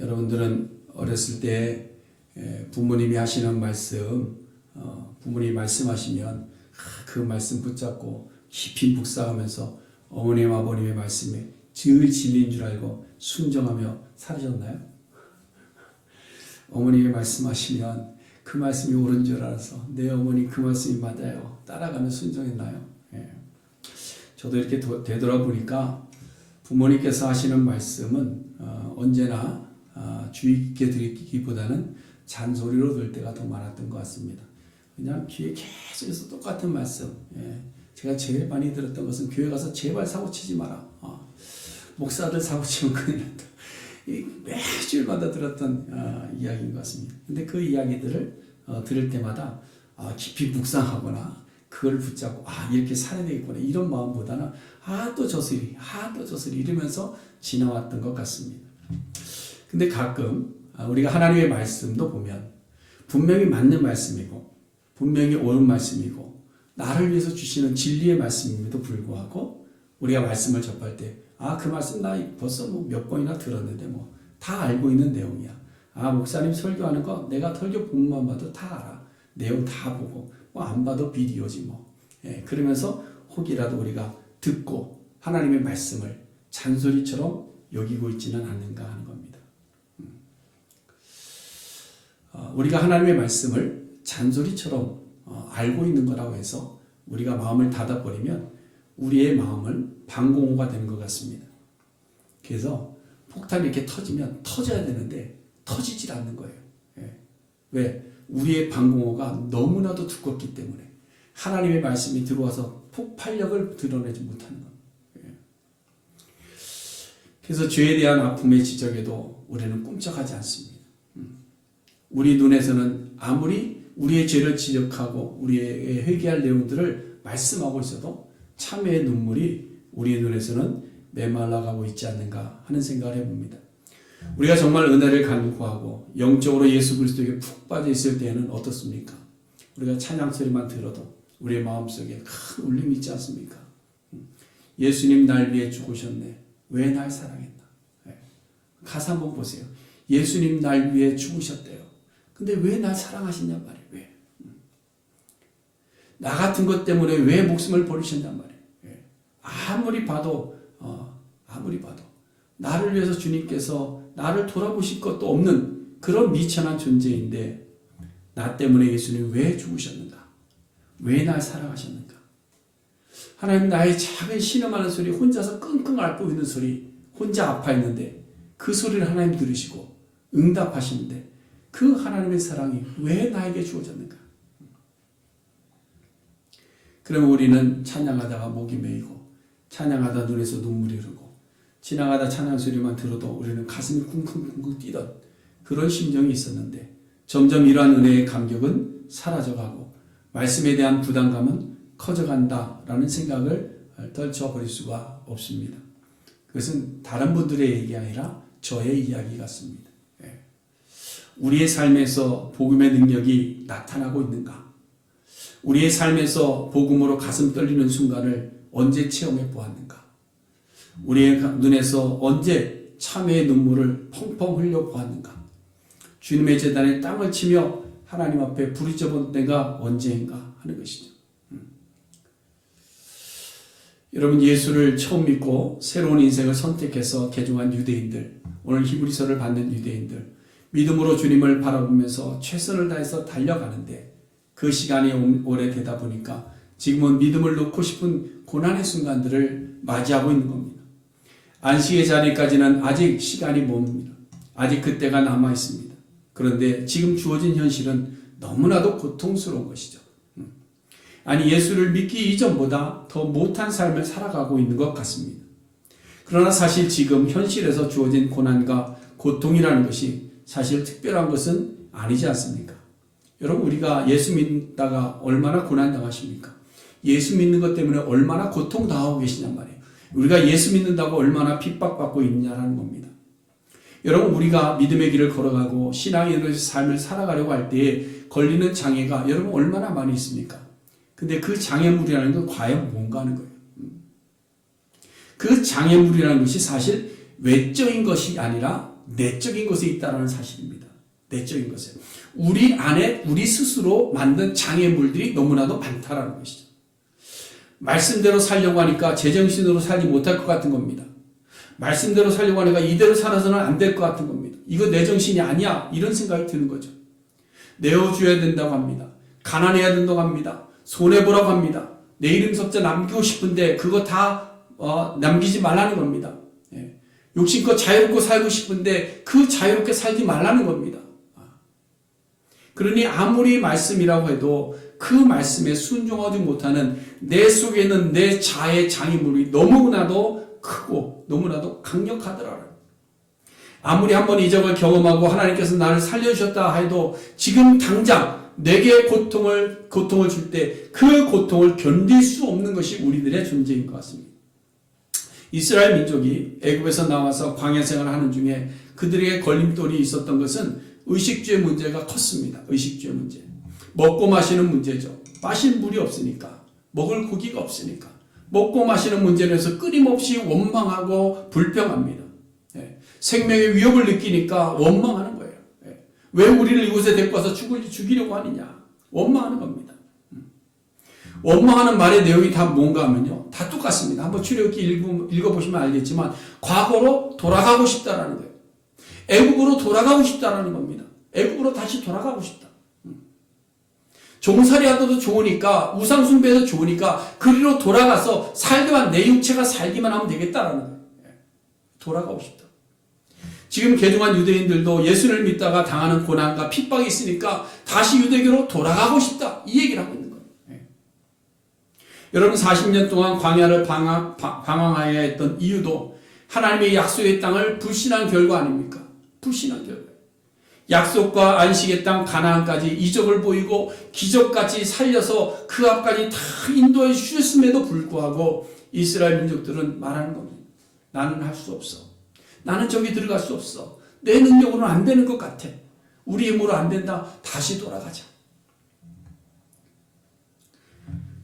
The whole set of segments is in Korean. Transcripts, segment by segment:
여러분들은 어렸을 때 에, 부모님이 하시는 말씀, 어, 부모님이 말씀하시면 아, 그 말씀 붙잡고 깊이 묵상하면서 어머님 아버님의 말씀에 늘 진리인 줄 알고 순종하며 살으셨나요? 어머님이 말씀하시면 그 말씀이 옳은 줄 알아서 내 어머니 그 말씀이 맞아요. 따라가며 순종했나요? 예. 저도 이렇게 도- 되돌아보니까 부모님께서 하시는 말씀은 어, 언제나 아, 주의 깊게 듣기보다는 잔소리로 들 때가 더 많았던 것 같습니다. 그냥 귀에 계속해서 똑같은 말씀. 예. 제가 제일 많이 들었던 것은 교회 가서 제발 사고 치지 마라. 어. 목사들 사고 치면 큰일 난다. 이 매주일마다 들었던 어, 이야기인 것 같습니다. 근데 그 이야기들을 어, 들을 때마다 아, 깊이 묵상하거나 그걸 붙잡고 아 이렇게 살아야 되겠구나 이런 마음보다는 아 또 저슬이 아 또 저슬이 이러면서 지나왔던 것 같습니다. 근데 가끔 아, 우리가 하나님의 말씀도 보면 분명히 맞는 말씀이고 분명히 옳은 말씀이고 나를 위해서 주시는 진리의 말씀임에도 불구하고 우리가 말씀을 접할 때 아 그 말씀 나 벌써 뭐 몇 번이나 들었는데 뭐 다 알고 있는 내용이야. 아 목사님 설교하는 거 내가 설교 본만 봐도 다 알아. 내용 다 보고 뭐 안 봐도 비디오지 뭐. 예, 그러면서 혹이라도 우리가 듣고 하나님의 말씀을 잔소리처럼 여기고 있지는 않는가 하는 겁니다. 음. 어, 우리가 하나님의 말씀을 잔소리처럼 어, 알고 있는 거라고 해서 우리가 마음을 닫아버리면 우리의 마음은 방공호가 되는 것 같습니다. 그래서 폭탄이 이렇게 터지면 터져야 되는데 터지질 않는 거예요. 예. 왜? 우리의 방공호가 너무나도 두껍기 때문에 하나님의 말씀이 들어와서 폭발력을 드러내지 못하는 겁니다. 예. 그래서 죄에 대한 아픔의 지적에도 우리는 꿈쩍하지 않습니다. 음. 우리 눈에서는 아무리 우리의 죄를 지적하고 우리의 회개할 내용들을 말씀하고 있어도 참회의 눈물이 우리의 눈에서는 메말라가고 있지 않는가 하는 생각을 해봅니다. 우리가 정말 은혜를 간구하고 영적으로 예수 그리스도에게 푹 빠져 있을 때에는 어떻습니까? 우리가 찬양 소리만 들어도 우리의 마음속에 큰 울림이 있지 않습니까? 예수님 날 위해 죽으셨네. 왜 날 사랑했나? 예. 가사 한번 보세요. 예수님 날 위해 죽으셨대요. 근데 왜 날 사랑하시냔 말이에요. 왜? 나 같은 것 때문에 왜 목숨을 버리셨냔 말이에요. 예. 아무리 봐도 어, 아무리 봐도 나를 위해서 주님께서 나를 돌아보실 것도 없는 그런 미천한 존재인데 나 때문에 예수님 왜 죽으셨는가? 왜 날 사랑하셨는가? 하나님 나의 작은 신음하는 소리 혼자서 끙끙 앓고 있는 소리 혼자 아파 있는데 그 소리를 하나님 들으시고 응답하시는데 그 하나님의 사랑이 왜 나에게 주어졌는가? 그러면 우리는 찬양하다가 목이 메이고 찬양하다 눈에서 눈물이 흐르고 지나가다 찬양 소리만 들어도 우리는 가슴이 쿵쿵쿵쿵 뛰던 그런 심정이 있었는데 점점 이러한 은혜의 감격은 사라져가고 말씀에 대한 부담감은 커져간다라는 생각을 떨쳐버릴 수가 없습니다. 그것은 다른 분들의 얘기 아니라 저의 이야기 같습니다. 예. 우리의 삶에서 복음의 능력이 나타나고 있는가? 우리의 삶에서 복음으로 가슴 떨리는 순간을 언제 체험해 보았는가? 우리의 눈에서 언제 참회의 눈물을 펑펑 흘려 보았는가? 주님의 재단에 땅을 치며 하나님 앞에 부르짖은 때가 언제인가 하는 것이죠. 음. 여러분 예수를 처음 믿고 새로운 인생을 선택해서 개종한 유대인들, 오늘 히브리서를 받는 유대인들, 믿음으로 주님을 바라보면서 최선을 다해서 달려가는데 그 시간이 오래되다 보니까 지금은 믿음을 놓고 싶은 고난의 순간들을 맞이하고 있는 겁니다. 안식의 자리까지는 아직 시간이 멉니다. 아직 그때가 남아 있습니다. 그런데 지금 주어진 현실은 너무나도 고통스러운 것이죠. 음. 아니, 예수를 믿기 이전보다 더 못한 삶을 살아가고 있는 것 같습니다. 그러나 사실 지금 현실에서 주어진 고난과 고통이라는 것이 사실 특별한 것은 아니지 않습니까? 여러분, 우리가 예수 믿다가 얼마나 고난 당하십니까? 예수 믿는 것 때문에 얼마나 고통 당하고 계시냔 말이에요. 우리가 예수 믿는다고 얼마나 핍박받고 있냐라는 겁니다. 여러분 우리가 믿음의 길을 걸어가고 신앙의 삶을 살아가려고 할 때에 걸리는 장애가 여러분 얼마나 많이 있습니까? 근데 그 장애물이라는 건 과연 뭔가 하는 거예요. 그 장애물이라는 것이 사실 외적인 것이 아니라 내적인 것에 있다는 사실입니다. 내적인 것에. 우리 안에 우리 스스로 만든 장애물들이 너무나도 많다라는 것이죠. 말씀대로 살려고 하니까 제정신으로 살지 못할 것 같은 겁니다. 말씀대로 살려고 하니까 이대로 살아서는 안 될 것 같은 겁니다. 이거 내 정신이 아니야. 이런 생각이 드는 거죠. 내어줘야 된다고 합니다. 가난해야 된다고 합니다. 손해보라고 합니다. 내 이름 석자 남기고 싶은데 그거 다 어, 남기지 말라는 겁니다. 예. 욕심껏 자유롭고 살고 싶은데 그 자유롭게 살지 말라는 겁니다. 아. 그러니 아무리 말씀이라고 해도 그 말씀에 순종하지 못하는 내 속에 있는 내 자의 장애물이 너무나도 크고 너무나도 강력하더라. 아무리 한 번 이적을 경험하고 하나님께서 나를 살려주셨다 해도 지금 당장 내게 고통을 고통을 줄 때 그 고통을 견딜 수 없는 것이 우리들의 존재인 것 같습니다. 이스라엘 민족이 애굽에서 나와서 광야 생활을 하는 중에 그들에게 걸림돌이 있었던 것은 의식주의 문제가 컸습니다. 의식주의 문제. 먹고 마시는 문제죠. 마실 물이 없으니까. 먹을 고기가 없으니까. 먹고 마시는 문제로 해서 끊임없이 원망하고 불평합니다. 예. 생명의 위협을 느끼니까 원망하는 거예요. 예. 왜 우리를 이곳에 데리고 와서 죽이려고 하느냐. 원망하는 겁니다. 음. 원망하는 말의 내용이 다 뭔가 하면요. 다 똑같습니다. 한번 출애굽기 읽어보시면 알겠지만 과거로 돌아가고 싶다라는 거예요. 애굽으로 돌아가고 싶다라는 겁니다. 애굽으로 다시 돌아가고 싶다. 종살이 하도 좋으니까 우상 숭배도 좋으니까 그리로 돌아가서 살기만 내 육체가 살기만 하면 되겠다라는 거예요. 예. 돌아가고 싶다. 지금 개종한 유대인들도 예수를 믿다가 당하는 고난과 핍박이 있으니까 다시 유대교로 돌아가고 싶다. 이 얘기를 하고 있는 거예요. 예. 여러분 40년 동안 광야를 방황, 방황하여 했던 이유도 하나님의 약속의 땅을 불신한 결과 아닙니까? 불신한 결과. 약속과 안식의 땅 가나안까지 이적을 보이고 기적까지 살려서 그 앞까지 다 인도해 주셨음에도 불구하고 이스라엘 민족들은 말하는 겁니다. 나는 할 수 없어. 나는 저기 들어갈 수 없어. 내 능력으로는 안 되는 것 같아. 우리 힘으로 안 된다. 다시 돌아가자.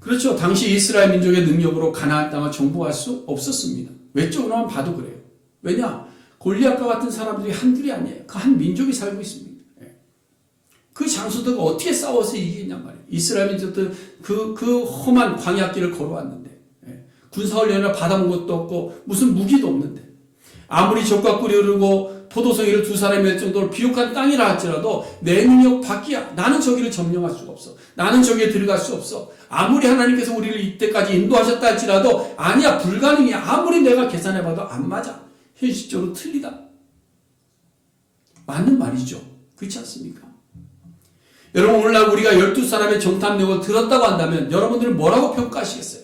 그렇죠. 당시 이스라엘 민족의 능력으로 가나안 땅을 정복할 수 없었습니다. 외적으로만 봐도 그래요. 왜냐? 골리앗과 같은 사람들이 한둘이 아니에요. 그 한 민족이 살고 있습니다. 예. 그 장수들과 어떻게 싸워서 이기겠냔 말이에요. 이스라엘 민족들 그, 그 험한 광야길을 걸어왔는데, 예. 군사훈련을 받아본 것도 없고, 무슨 무기도 없는데, 아무리 적과 흐르고, 포도송이를 두 사람이 낼 정도로 비옥한 땅이라 할지라도, 내 능력 밖이야. 나는 저기를 점령할 수가 없어. 나는 저기에 들어갈 수 없어. 아무리 하나님께서 우리를 이때까지 인도하셨다 할지라도, 아니야, 불가능이야. 아무리 내가 계산해봐도 안 맞아. 현실적으로 틀리다. 맞는 말이죠. 그렇지 않습니까? 여러분, 오늘날 우리가 12사람의 정탐력을 들었다고 한다면 여러분들은 뭐라고 평가하시겠어요?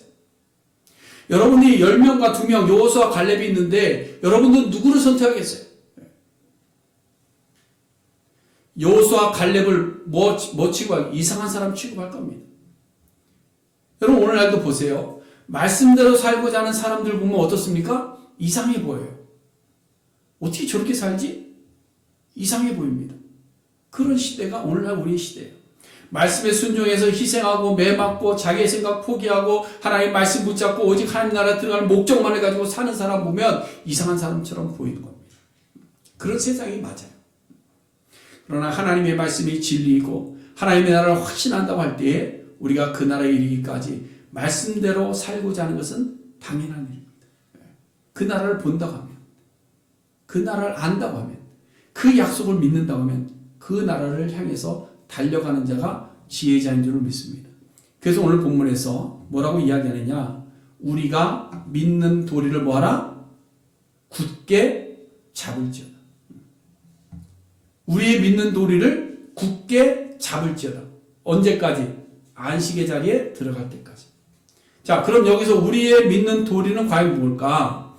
여러분이 10명과 2명, 요호수와 갈렙이 있는데 여러분들은 누구를 선택하겠어요? 요호수와 갈렙을 뭐, 뭐 취급할, 이상한 사람 취급할 겁니다. 여러분, 오늘날도 보세요. 말씀대로 살고자 하는 사람들 보면 어떻습니까? 이상해 보여요. 어떻게 저렇게 살지? 이상해 보입니다. 그런 시대가 오늘날 우리의 시대예요. 말씀에 순종해서 희생하고 매맞고 자기의 생각 포기하고 하나님 말씀 붙잡고 오직 하나님 나라 들어갈 목적만을 가지고 사는 사람 보면 이상한 사람처럼 보이는 겁니다. 그런 세상이 맞아요. 그러나 하나님의 말씀이 진리이고 하나님의 나라를 확신한다고 할 때에 우리가 그 나라에 이르기까지 말씀대로 살고자 하는 것은 당연한 일입니다. 그 나라를 본다고 합니다. 그 나라를 안다고 하면 그 약속을 믿는다고 하면 그 나라를 향해서 달려가는 자가 지혜자인 줄을 믿습니다. 그래서 오늘 본문에서 뭐라고 이야기하느냐? 우리가 믿는 도리를 뭐하라? 굳게 잡을지어다. 우리의 믿는 도리를 굳게 잡을지어다. 언제까지? 안식의 자리에 들어갈 때까지. 자, 그럼 여기서 우리의 믿는 도리는 과연 뭘까?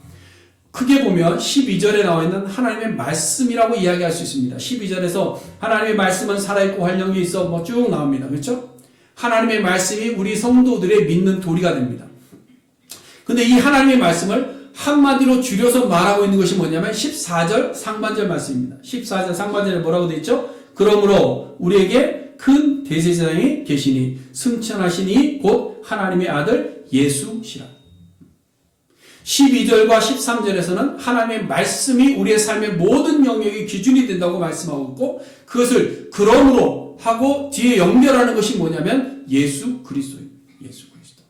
크게 보면 12절에 나와 있는 하나님의 말씀이라고 이야기할 수 있습니다. 12절에서 하나님의 말씀은 살아있고 활력이 있어 뭐 쭉 나옵니다. 그렇죠? 하나님의 말씀이 우리 성도들의 믿는 도리가 됩니다. 근데 이 하나님의 말씀을 한마디로 줄여서 말하고 있는 것이 뭐냐면 14절 상반절 말씀입니다. 14절 상반절에 뭐라고 되어 있죠? 그러므로 우리에게 큰 대제사장이 계시니 승천하시니 곧 하나님의 아들 예수시라. 12절과 13절에서는 하나님의 말씀이 우리의 삶의 모든 영역의 기준이 된다고 말씀하고 있고 그것을 그러므로 하고 뒤에 연결하는 것이 뭐냐면 예수 그리스도입니다. 예수 그리스도.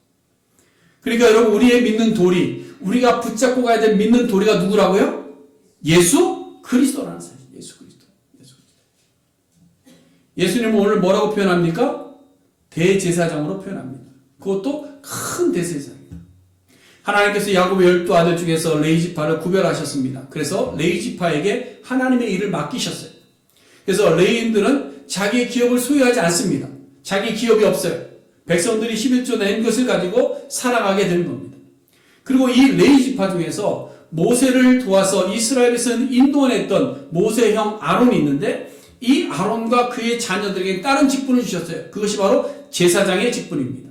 그러니까 여러분 우리의 믿는 도리, 우리가 붙잡고 가야 될 믿는 도리가 누구라고요? 예수 그리스도라는 사실. 예수 그리스도. 예수 그리스도. 예수님은 오늘 뭐라고 표현합니까? 대제사장으로 표현합니다. 그것도 큰 대제사장입니다. 하나님께서 야곱의 열두 아들 중에서 레이지파를 구별하셨습니다. 그래서 레이지파에게 하나님의 일을 맡기셨어요. 그래서 레이인들은 자기의 기업을 소유하지 않습니다. 자기 기업이 없어요. 백성들이 11조 낸 것을 가지고 살아가게 되는 겁니다. 그리고 이 레이지파 중에서 모세를 도와서 이스라엘에서는 인도했던 모세의 형 아론이 있는데 이 아론과 그의 자녀들에게 다른 직분을 주셨어요. 그것이 바로 제사장의 직분입니다.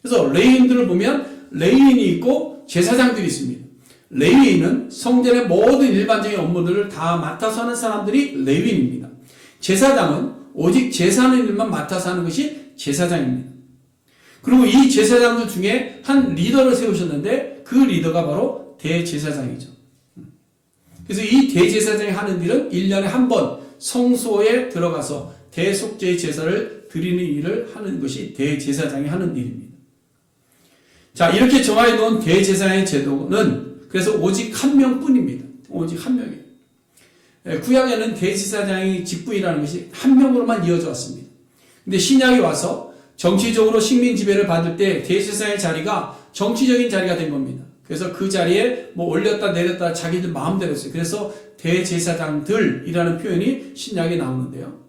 그래서 레이인들을 보면 레이인이 있고 제사장들이 있습니다. 레이인은 성전의 모든 일반적인 업무들을 다 맡아서 하는 사람들이 레위인입니다. 제사장은 오직 제사하는 일만 맡아서 하는 것이 제사장입니다. 그리고 이 제사장들 중에 한 리더를 세우셨는데 그 리더가 바로 대제사장이죠. 그래서 이 대제사장이 하는 일은 1년에 한 번 성소에 들어가서 대속죄의 제사를 드리는 일을 하는 것이 대제사장이 하는 일입니다. 자, 이렇게 정하여 놓은 대제사장의 제도는 그래서 오직 한 명뿐입니다. 오직 한 명이에요. 예, 구약에는 대제사장의 직분이라는 것이 한 명으로만 이어져 왔습니다. 근데 신약이 와서 정치적으로 식민 지배를 받을 때 대제사장의 자리가 정치적인 자리가 된 겁니다. 그래서 그 자리에 뭐 올렸다 내렸다 자기들 마음대로 했어요. 그래서 대제사장들이라는 표현이 신약에 나오는데요.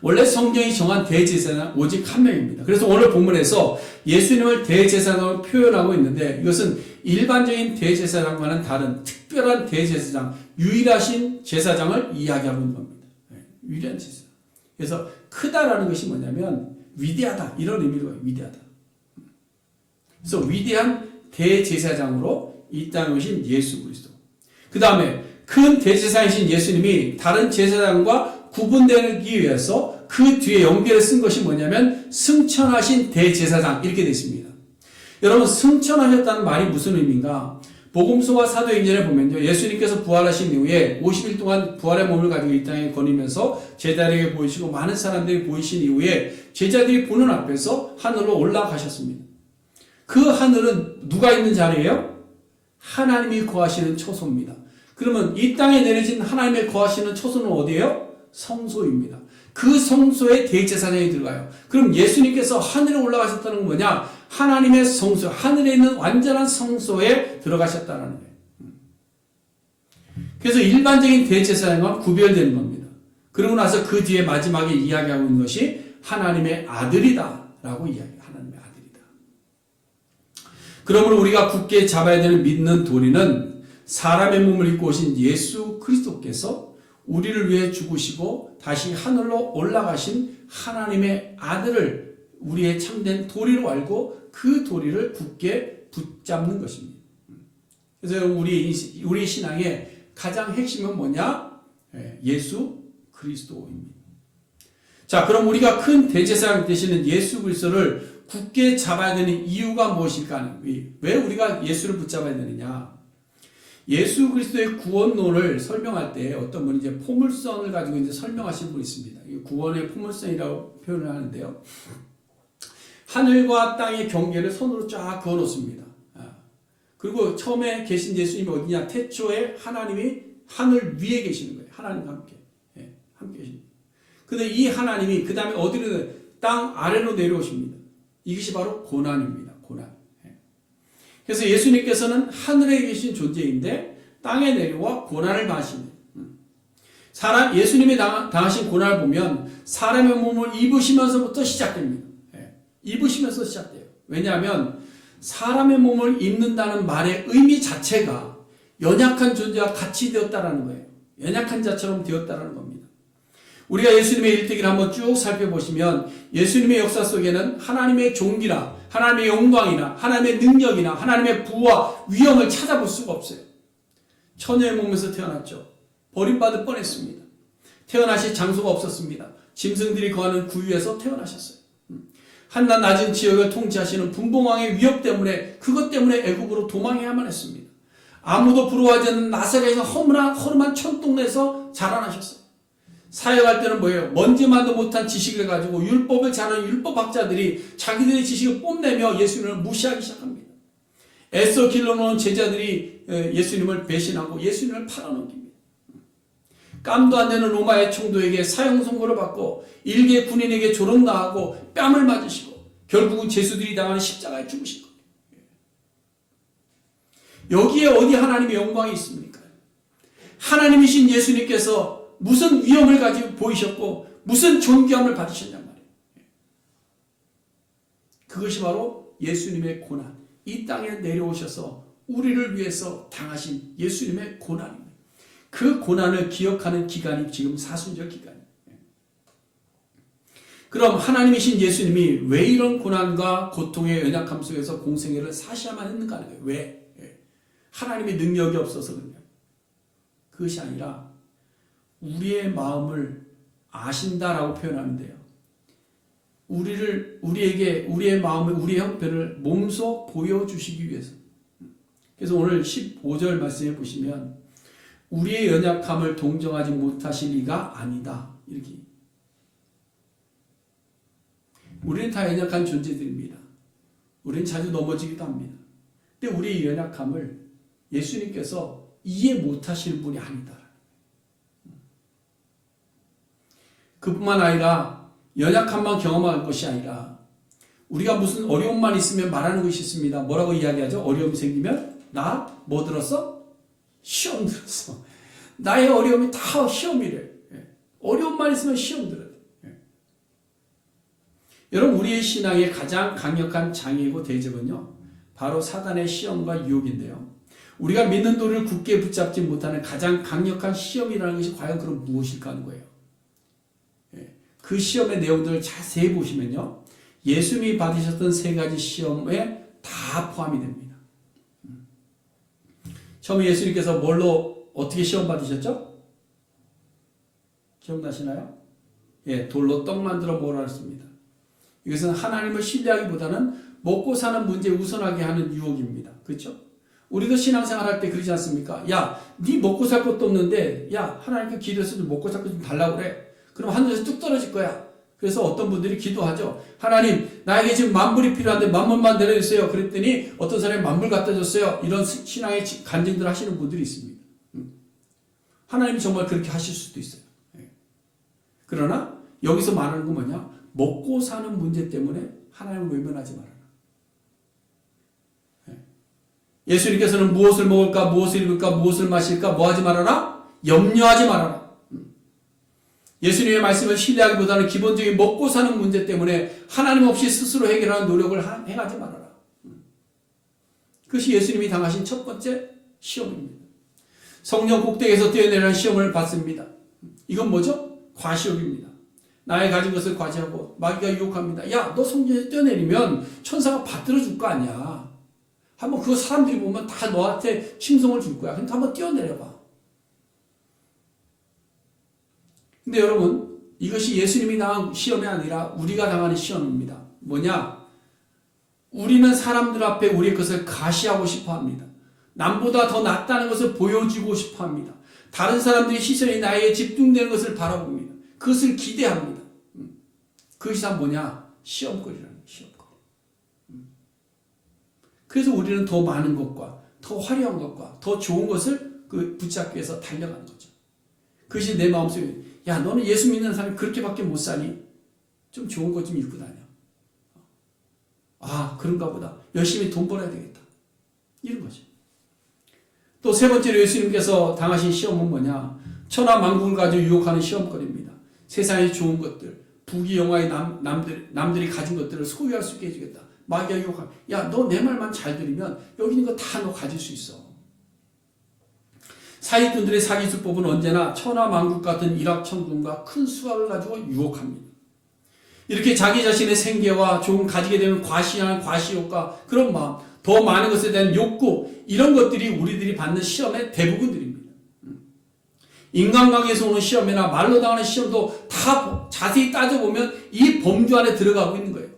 원래 성경이 정한 대제사장 오직 한 명입니다. 그래서 오늘 본문에서 예수님을 대제사장으로 표현하고 있는데 이것은 일반적인 대제사장과는 다른 특별한 대제사장, 유일하신 제사장을 이야기하고 있는 겁니다. 네, 유일한 제사장. 그래서 크다라는 것이 뭐냐면 위대하다 이런 의미로 위대하다. 그래서 위대한 대제사장으로 이 땅에 오신 예수 그리스도. 그 다음에 큰 대제사장이신 예수님이 다른 제사장과 구분되기 위해서 그 뒤에 연결해 쓴 것이 뭐냐면 승천하신 대제사장 이렇게 되어 있습니다. 여러분 승천하셨다는 말이 무슨 의미인가? 복음서와 사도행전에 보면요. 예수님께서 부활하신 이후에 50일 동안 부활의 몸을 가지고 이 땅에 거니면서 제자들에게 보이시고 많은 사람들이 보이신 이후에 제자들이 보는 앞에서 하늘로 올라가셨습니다. 그 하늘은 누가 있는 자리예요? 하나님이 거하시는 초소입니다. 그러면 이 땅에 내려진 하나님의 거하시는 초소는 어디예요? 성소입니다. 그 성소에 대제사장이 들어가요. 그럼 예수님께서 하늘에 올라가셨다는 건 뭐냐? 하나님의 성소, 하늘에 있는 완전한 성소에 들어가셨다는 거예요. 그래서 일반적인 대제사장과 구별되는 겁니다. 그러고 나서 그 뒤에 마지막에 이야기하고 있는 것이 하나님의 아들이다라고 이야기. 하나님의 아들이다. 그러므로 우리가 굳게 잡아야 되는 믿는 도리는 사람의 몸을 입고 오신 예수 그리스도께서 우리를 위해 죽으시고 다시 하늘로 올라가신 하나님의 아들을 우리의 참된 도리로 알고 그 도리를 굳게 붙잡는 것입니다. 그래서 우리 우리 신앙의 가장 핵심은 뭐냐? 예, 예수 그리스도입니다. 자, 그럼 우리가 큰 대제사장 되시는 예수 그리스도를 굳게 잡아야 되는 이유가 무엇일까? 왜 우리가 예수를 붙잡아야 되느냐? 예수 그리스도의 구원론을 설명할 때 어떤 분이 이제 포물선을 가지고 이제 설명하신 분이 있습니다. 구원의 포물선이라고 표현을 하는데요. 하늘과 땅의 경계를 손으로 쫙 그어 놓습니다. 아, 그리고 처음에 계신 예수님이 어디냐? 태초에 하나님이 하늘 위에 계시는 거예요. 하나님과 함께. 예, 함께 계십니다. 근데 이 하나님이 그 다음에 어디로, 땅 아래로 내려오십니다. 이것이 바로 고난입니다. 고난. 그래서 예수님께서는 하늘에 계신 존재인데 땅에 내려와 고난을 당하십니다. 음. 사람 예수님이 당하신 고난을 보면 사람의 몸을 입으시면서부터 시작됩니다. 예, 입으시면서 시작돼요. 왜냐하면 사람의 몸을 입는다는 말의 의미 자체가 연약한 존재와 같이 되었다라는 거예요. 연약한 자처럼 되었다라는 겁니다. 우리가 예수님의 일대기를 한번 쭉 살펴보시면 예수님의 역사 속에는 하나님의 종기라 하나님의 영광이나 하나님의 능력이나 하나님의 부와 위엄을 찾아볼 수가 없어요. 처녀의 몸에서 태어났죠. 버림받을 뻔했습니다. 태어나실 장소가 없었습니다. 짐승들이 거하는 구유에서 태어나셨어요. 음. 한낱 낮은 지역을 통치하시는 분봉왕의 위협 때문에 그것 때문에 애굽으로 도망해야만 했습니다. 아무도 부러워하지 않는 나사렛에서 허름한 천동네에서 자라나셨어요. 사역할 때는 뭐예요? 먼지만도 못한 지식을 가지고 율법을 잘하는 율법학자들이 자기들의 지식을 뽐내며 예수님을 무시하기 시작합니다. 애써 길러놓은 제자들이 예수님을 배신하고 예수님을 팔아넘깁니다. 깜도 안 되는 로마의 총독에게 사형 선고를 받고 일개 군인에게 조롱당하고 뺨을 맞으시고 결국은 제수들이 당하는 십자가에 죽으신 거예요. 여기에 어디 하나님의 영광이 있습니까? 하나님이신 예수님께서 무슨 위험을 가지고 보이셨고 무슨 존귀함을 받으셨냔 말이에요. 그것이 바로 예수님의 고난. 이 땅에 내려오셔서 우리를 위해서 당하신 예수님의 고난입니다. 그 고난을 기억하는 기간이 지금 사순절 기간이에요. 그럼 하나님이신 예수님이 왜 이런 고난과 고통의 연약함 속에서 공생애를 사셔야만 했는가 하는 거예요. 왜? 하나님의 능력이 없어서 그래요. 그것이 아니라 우리의 마음을 아신다라고 표현하는데요. 우리를 우리에게 우리의 마음을 우리의 형편을 몸소 보여주시기 위해서. 그래서 오늘 15절 말씀해 보시면 우리의 연약함을 동정하지 못하실 리가 아니다. 이렇게. 우리는 다 연약한 존재들입니다. 우리는 자주 넘어지기도 합니다. 근데 우리의 연약함을 예수님께서 이해 못하실 분이 아니다. 그뿐만 아니라 연약함만 경험할 것이 아니라 우리가 무슨 어려움만 있으면 말하는 것이 있습니다. 뭐라고 이야기하죠? 어려움이 생기면 나 뭐 들었어? 시험 들었어. 나의 어려움이 다 시험이래. 예. 어려움만 있으면 시험 들어야 돼. 예. 여러분 우리의 신앙의 가장 강력한 장애이고 대적은요. 바로 사단의 시험과 유혹인데요. 우리가 믿는 도를 굳게 붙잡지 못하는 가장 강력한 시험이라는 것이 과연 그럼 무엇일까 하는 거예요. 예. 그 시험의 내용들을 자세히 보시면요. 예수님이 받으셨던 세 가지 시험에 다 포함이 됩니다. 음. 처음에 예수님께서 뭘로 어떻게 시험 받으셨죠? 기억나시나요? 예, 돌로 떡 만들어 먹으라 했습니다. 이것은 하나님을 신뢰하기보다는 먹고 사는 문제 우선하게 하는 유혹입니다. 그렇죠? 우리도 신앙생활 할 때 그러지 않습니까? 야, 네 먹고 살 것도 없는데, 야, 하나님께 기도해서 좀 먹고 살 것 좀 달라고 그래. 그럼 하늘에서 뚝 떨어질 거야. 그래서 어떤 분들이 기도하죠. 하나님, 나에게 지금 만불이 필요한데 만물만 내려주세요. 그랬더니 어떤 사람이 만불 갖다 줬어요. 이런 신앙의 간증들 하시는 분들이 있습니다. 음. 하나님이 정말 그렇게 하실 수도 있어요. 예. 그러나 여기서 말하는 건 뭐냐? 먹고 사는 문제 때문에 하나님을 외면하지 말아라. 예수님께서는 무엇을 먹을까, 무엇을 입을까, 무엇을 마실까, 뭐 하지 말아라? 염려하지 말아라. 예수님의 말씀을 신뢰하기보다는 기본적인 먹고 사는 문제 때문에 하나님 없이 스스로 해결하는 노력을 행하지 말아라. 그것이 예수님이 당하신 첫 번째 시험입니다. 성령 꼭대기에서 뛰어내리는 시험을 받습니다. 이건 뭐죠? 과시욕입니다. 나의 가진 것을 과시하고 마귀가 유혹합니다. 야, 너 성령에서 뛰어내리면 천사가 받들어 줄 거 아니야. 한번 그거 사람들이 보면 다 너한테 칭송을 줄 거야. 그러니까 한번 뛰어내려 봐. 근데 여러분, 이것이 예수님이 당한 시험이 아니라 우리가 당하는 시험입니다. 뭐냐? 우리는 사람들 앞에 우리의 것을 가시하고 싶어 합니다. 남보다 더 낫다는 것을 보여주고 싶어 합니다. 다른 사람들의 시선이 나에게 집중되는 것을 바라봅니다. 그것을 기대합니다. 음. 그것이 다 뭐냐? 시험거리라는 시험. 그래서 우리는 더 많은 것과 더 화려한 것과 더 좋은 것을 그 붙잡기 위해서 달려가는 거죠. 그것이 내 마음속에 야 너는 예수 믿는 사람이 그렇게밖에 못 사니 좀 좋은 것 좀 입고 다녀. 아 그런가 보다. 열심히 돈 벌어야 되겠다. 이런 거죠. 또 세 번째로 예수님께서 당하신 시험은 뭐냐? 천하 만국을 가지고 유혹하는 시험거리입니다. 세상의 좋은 것들, 부귀 영화의 남, 남들, 남들이 가진 것들을 소유할 수 있게 해주겠다. 마귀가 유혹하 야, 너 내 말만 잘 들으면 여기 있는 거 다 너 가질 수 있어. 사기꾼들의 사기 수법은 언제나 천하만국 같은 일확천금과 큰 수확을 가지고 유혹합니다. 이렇게 자기 자신의 생계와 조금 가지게 되면 과시하는 과시욕과 그런 마음, 더 많은 것에 대한 욕구, 이런 것들이 우리들이 받는 시험의 대부분들입니다. 인간관계에서 오는 시험이나 말로 당하는 시험도 다 자세히 따져보면 이 범주 안에 들어가고 있는 거예요.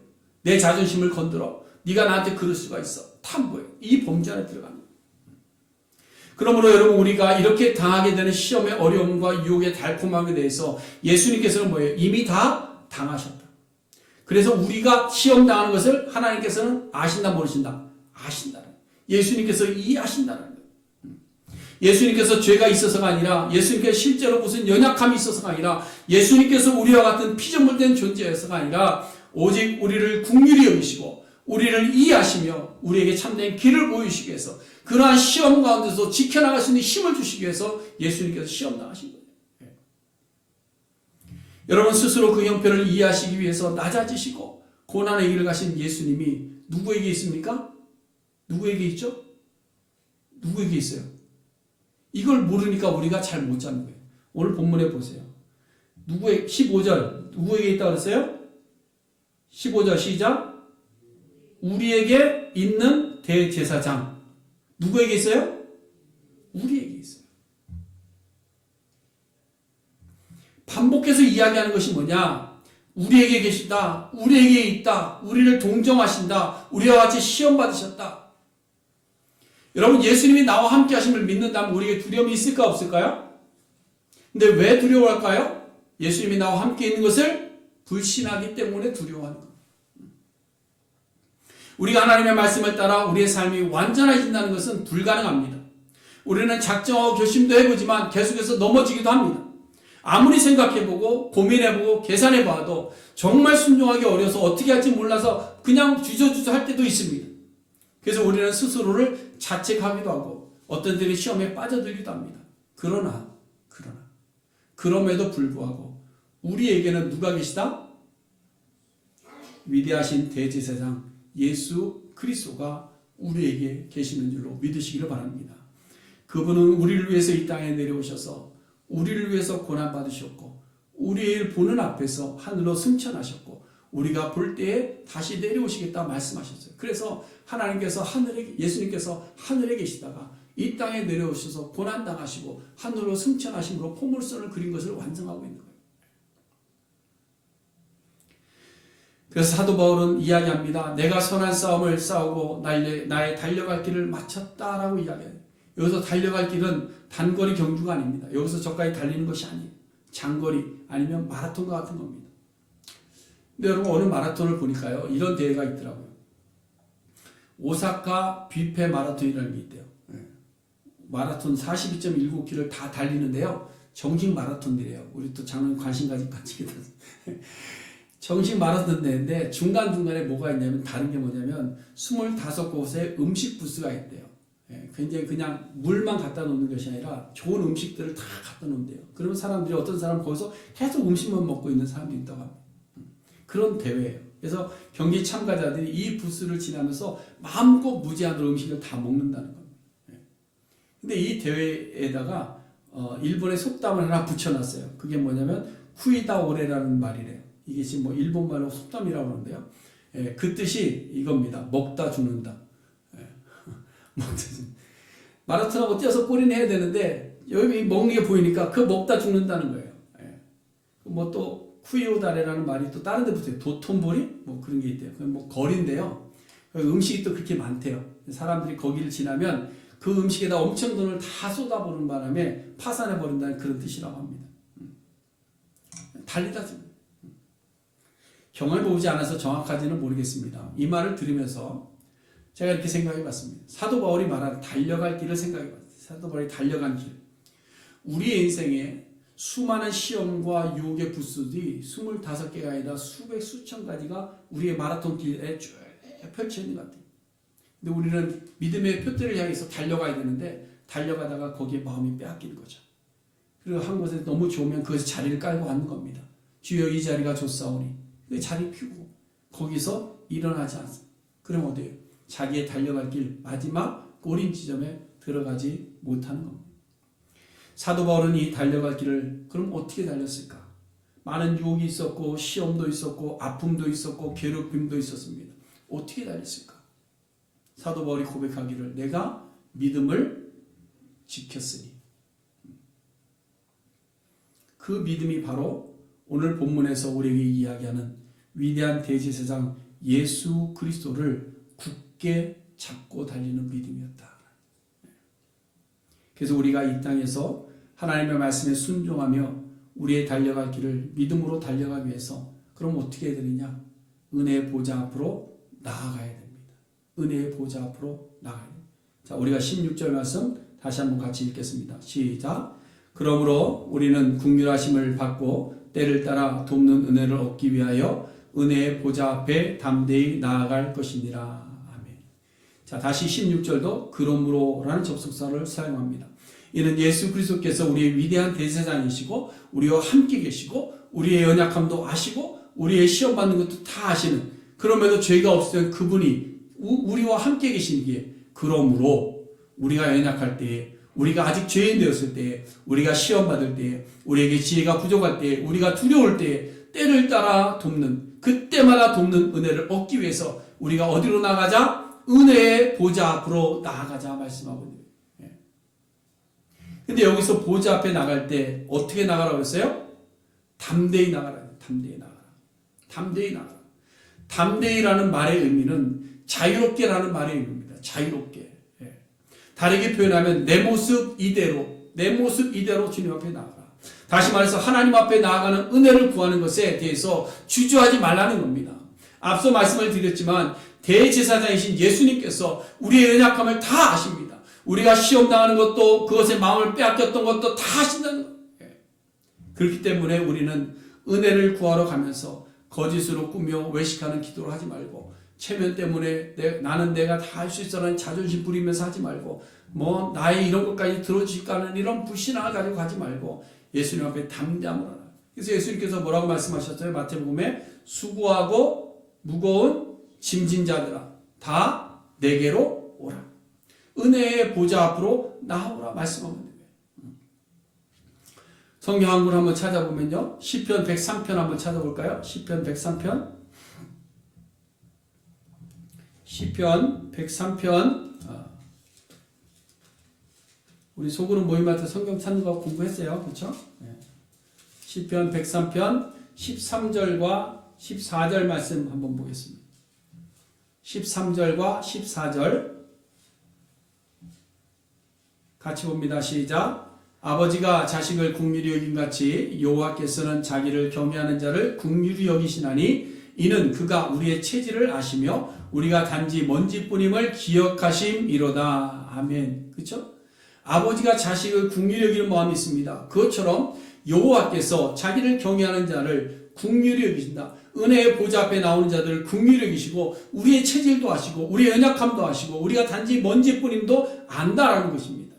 내 자존심을 건드려. 네가 나한테 그럴 수가 있어. 탐구해. 이 범죄 안에 거예요. 그러므로 여러분 우리가 이렇게 당하게 되는 시험의 어려움과 유혹의 달콤함에 대해서 예수님께서는 뭐예요? 이미 다 당하셨다. 그래서 우리가 시험 당하는 것을 하나님께서는 아신다 모르신다. 아신다. 예수님께서 이해하신다는 거예요. 예수님께서 죄가 있어서가 아니라 예수님께서 실제로 무슨 연약함이 있어서가 아니라 예수님께서 우리와 같은 피조물된 존재여서가 아니라 오직 우리를 국률이 여기시고 우리를 이해하시며 우리에게 참된 길을 보이시기 위해서 그러한 시험 가운데서 지켜나갈 수 있는 힘을 주시기 위해서 예수님께서 시험 당하신 거예요. 예. 여러분 스스로 그 형편을 이해하시기 위해서 낮아지시고 고난의 길을 가신 예수님이 누구에게 있습니까? 누구에게 있죠? 누구에게 있어요? 이걸 모르니까 우리가 잘 못 잡는 거예요. 오늘 본문에 보세요. 누구의 15절 누구에게 있다 그랬어요? 15절 시작. 우리에게 있는 대제사장 누구에게 있어요? 우리에게 있어요. 반복해서 이야기하는 것이 뭐냐? 우리에게 계시다. 우리에게 있다. 우리를 동정하신다. 우리와 같이 시험 받으셨다. 여러분 예수님이 나와 함께 하심을 믿는다면 우리에게 두려움이 있을까 없을까요? 근데 왜 두려워할까요? 예수님이 나와 함께 있는 것을 불신하기 때문에 두려워하는 거예요. 우리가 하나님의 말씀을 따라 우리의 삶이 완전해진다는 것은 불가능합니다. 우리는 작정하고 결심도 해보지만 계속해서 넘어지기도 합니다. 아무리 생각해보고 고민해보고 계산해봐도 정말 순종하기 어려서 어떻게 할지 몰라서 그냥 주저주저 할 때도 있습니다. 그래서 우리는 스스로를 자책하기도 하고 어떤 때는 시험에 빠져들기도 합니다. 그러나 그러나 그럼에도 불구하고 우리에게는 누가 계시다? 위대하신 대제사장 예수 그리스도가 우리에게 계시는 줄로 믿으시기를 바랍니다. 그분은 우리를 위해서 이 땅에 내려오셔서 우리를 위해서 고난 받으셨고 우리를 보는 앞에서 하늘로 승천하셨고 우리가 볼 때에 다시 내려오시겠다 말씀하셨어요. 그래서 하나님께서 하늘에 예수님께서 하늘에 계시다가 이 땅에 내려오셔서 고난 당하시고 하늘로 승천하심으로 포물선을 그린 것을 완성하고 있는 거예요. 그래서 사도 바울은 이야기합니다. 내가 선한 싸움을 싸우고 나의 달려갈 길을 마쳤다라고 이야기해요. 여기서 달려갈 길은 단거리 경주가 아닙니다. 여기서 저까지 달리는 것이 아니에요. 장거리 아니면 마라톤과 같은 겁니다. 근데 여러분 어느 마라톤을 보니까요. 이런 대회가 있더라고요. 오사카 뷔페 마라톤이라는 게 있대요. 마라톤 42.19km를 다 달리는데요. 정식 마라톤이래요. 우리 또 장로님 관심 가지고 같이 정식 마라톤 대회인데 중간중간에 뭐가 있냐면 다른 게 뭐냐면 25곳에 음식 부스가 있대요. 예, 굉장히 그냥 물만 갖다 놓는 것이 아니라 좋은 음식들을 다 갖다 놓는데요. 그러면 사람들이 어떤 사람 거기서 계속 음식만 먹고 있는 사람도 있다고 합니다. 음, 그런 대회예요. 그래서 경기 참가자들이 이 부스를 지나면서 마음껏 무제한으로 음식을 다 먹는다는 겁니다. 예. 근데 이 대회에다가 어, 일본의 속담을 하나 붙여놨어요. 그게 뭐냐면 쿠이다 오레라는 말이래요. 이게 지금 뭐 일본말로 속담이라고 하는데요. 예, 그 뜻이 이겁니다. 먹다 죽는다. 예. 마라톤하고 뛰어서 골인 해야 되는데 여기 먹는 게 보이니까 그 먹다 죽는다는 거예요. 예. 뭐또 쿠이오다레라는 말이 또 다른 데 붙어요. 도톤보리? 뭐 그런 게 있대요. 뭐 거리인데요. 음식이 또 그렇게 많대요. 사람들이 거기를 지나면 그 음식에다 엄청 돈을 다 쏟아부는 바람에 파산해 버린다는 그런 뜻이라고 합니다. 음. 달리다 죽 경험해 보지 않아서 정확하지는 모르겠습니다. 이 말을 들으면서 제가 이렇게 생각해 봤습니다. 사도 바울이 말한 달려갈 길을 생각해 봤어요. 사도 바울이 달려간 길. 우리의 인생에 수많은 시험과 유혹의 부스들이 25개가 아니라 수백, 수천 가지가 우리의 마라톤 길에 쭉 펼쳐 있는 것 같아요. 근데 우리는 믿음의 표대를 향해서 달려가야 되는데 달려가다가 거기에 마음이 빼앗기는 거죠. 그리고 한 곳에 너무 좋으면 그것에 자리를 깔고 앉는 겁니다. 주여 이 자리가 좋사오니 그 자리 피고 거기서 일어나지 않습니다. 그럼 어디에요? 자기의 달려갈 길 마지막 꼬린 지점에 들어가지 못하는 겁니다. 사도 바울은 이 달려갈 길을 그럼 어떻게 달렸을까? 많은 유혹이 있었고 시험도 있었고 아픔도 있었고 괴롭힘도 있었습니다. 어떻게 달렸을까? 사도 바울이 고백하기를 내가 믿음을 지켰으니 그 믿음이 바로 오늘 본문에서 우리에게 이야기하는 위대한 대제사장 예수 그리스도를 굳게 잡고 달리는 믿음이었다. 그래서 우리가 이 땅에서 하나님의 말씀에 순종하며 우리의 달려갈 길을 믿음으로 달려가기 위해서 그럼 어떻게 해야 되느냐? 은혜의 보좌 앞으로 나아가야 됩니다. 은혜의 보좌 앞으로 나아가야 됩니다. 자, 우리가 16절 말씀 다시 한번 같이 읽겠습니다. 시작. 그러므로 우리는 국률하심을 받고 때를 따라 돕는 은혜를 얻기 위하여 은혜의 보좌 앞에 담대히 나아갈 것이니라. 아멘. 자, 다시 16절도 그러므로라는 접속사를 사용합니다. 이는 예수 그리스도께서 우리의 위대한 대제사장이시고 우리와 함께 계시고 우리의 연약함도 아시고 우리의 시험 받는 것도 다 아시는 그럼에도 죄가 때 그분이 우- 우리와 함께 계시기에 그러므로 우리가 연약할 때에 우리가 아직 죄인 되었을 때에 우리가 시험 받을 때에 우리에게 지혜가 부족할 때에 우리가 두려울 때에 때를 따라 돕는 그때마다 돕는 은혜를 얻기 위해서 우리가 어디로 나가자 은혜의 보좌 앞으로 나아가자 말씀하고 있는 거예요. 근데 여기서 보좌 앞에 나갈 때 어떻게 나가라고 했어요? 담대히 나가라. 담대히 나가라. 담대히 나가라. 담대히라는 말의 의미는 자유롭게라는 말의 의미입니다. 자유롭게. 예. 다르게 표현하면 내 모습 이대로, 내 모습 이대로 주님 앞에 나가라. 다시 말해서 하나님 앞에 나아가는 은혜를 구하는 것에 대해서 주저하지 말라는 겁니다. 앞서 말씀을 드렸지만 대제사장이신 예수님께서 우리의 연약함을 다 아십니다. 우리가 시험 당하는 것도 그것에 마음을 빼앗겼던 것도 다 아신다는 거예요. 예. 그렇기 때문에 우리는 은혜를 구하러 가면서 거짓으로 꾸며 외식하는 기도를 하지 말고 체면 때문에 내, 나는 내가 다 할 수 있어라는 자존심 부리면서 하지 말고 뭐 나의 이런 것까지 들어줄까 하는 이런 불신앙을 가지고 가지 말고 예수님 앞에 담대함을 하라. 그래서 예수님께서 뭐라고 말씀하셨어요? 마태복음에 수고하고 무거운 짐진 자들아 다 내게로 오라. 은혜의 보좌 앞으로 나오라 말씀하면 돼요. 성경 한글 한번 찾아보면요. 시편 103편 한번 찾아볼까요? 시편 103편. 시편 103편. 아. 우리 소그룹 모임한테 성경 찾는 거 공부했어요. 그렇죠? 네. 시편 103편 13절과 14절 말씀 한번 보겠습니다. 13절과 14절 같이 봅니다. 시작. 아버지가 자식을 국률이 여긴 같이 여호와께서는 자기를 경외하는 자를 국률이 여기시나니 이는 그가 우리의 체질을 아시며 우리가 단지 먼지뿐임을 기억하심이로다. 아멘. 그렇죠? 아버지가 자식을 국률이 여기는 마음이 있습니다. 그것처럼 여호와께서 자기를 경외하는 자를 국률이 여기신다. 은혜의 보좌 앞에 나오는 자들을 국률이 여기시고 우리의 체질도 아시고 우리의 연약함도 아시고 우리가 단지 먼지뿐임도 안다라는 것입니다.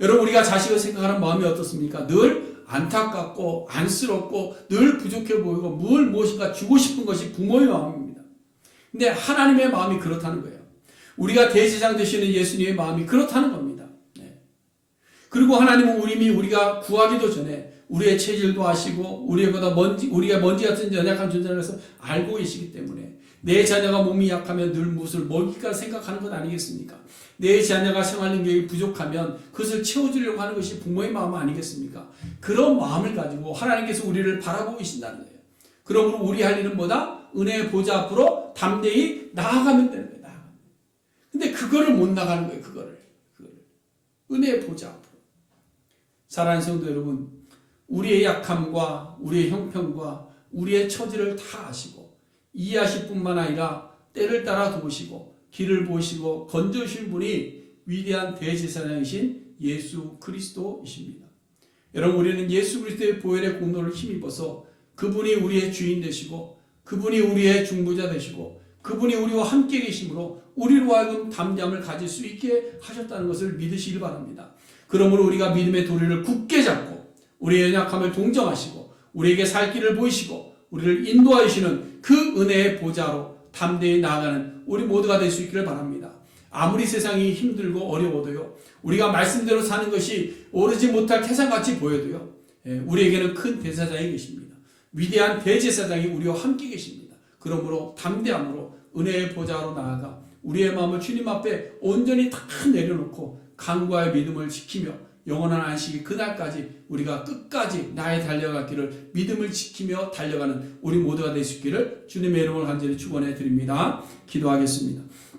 여러분 우리가 자식을 생각하는 마음이 어떻습니까? 늘 안타깝고 안쓰럽고 늘 부족해 보이고 뭘 무엇인가 주고 싶은 것이 부모의 마음입니다. 근데 하나님의 마음이 그렇다는 거예요. 우리가 대제장 되시는 예수님의 마음이 그렇다는 겁니다. 네. 그리고 하나님은 우리미 우리가 구하기도 전에 우리의 체질도 아시고 우리보다 먼지 우리가 먼지 같은 연약한 존재라서 알고 계시기 때문에 내 자녀가 몸이 약하면 늘 무엇을 먹일까 생각하는 것 아니겠습니까? 내 자녀가 생활 능력이 부족하면 그것을 채워주려고 하는 것이 부모의 마음 아니겠습니까? 그런 마음을 가지고 하나님께서 우리를 바라보고 계신다는 거예요. 그러므로 우리 할 일은 뭐다? 은혜의 보좌 앞으로 담대히 나아가면 되는. 나아가면. 근데 그거를 못 나가는 거예요. 그거를. 그거를. 은혜의 보좌 앞으로. 사랑하는 성도 여러분, 우리의 약함과 우리의 형편과 우리의 처지를 다 아시고 이해하실 뿐만 아니라 때를 따라 도우시고 길을 보시고 건져주신 분이 위대한 대제사장이신 예수 그리스도이십니다. 여러분 우리는 예수 그리스도의 보혈의 공로를 힘입어서 그분이 우리의 주인 되시고 그분이 우리의 중보자 되시고 그분이 우리와 함께 계심으로 우리로 하여금 담대함을 가질 수 있게 하셨다는 것을 믿으시길 바랍니다. 그러므로 우리가 믿음의 도리를 굳게 잡고 우리의 연약함을 동정하시고 우리에게 살 길을 보이시고 우리를 인도하시는 그 은혜의 보좌로 담대히 나아가는 우리 모두가 될 수 있기를 바랍니다. 아무리 세상이 힘들고 어려워도요, 우리가 말씀대로 사는 것이 오르지 못할 태산같이 보여도요, 예, 우리에게는 큰 대사장이 계십니다. 위대한 대제사장이 우리와 함께 계십니다. 그러므로 담대함으로 은혜의 보좌로 나아가 우리의 마음을 주님 앞에 온전히 다 내려놓고 강구의 믿음을 지키며 영원한 안식이 그날까지 우리가 끝까지 나의 길을 믿음을 지키며 달려가는 우리 모두가 될 수 있기를 주님의 이름을 간절히 축원해 드립니다. 기도하겠습니다.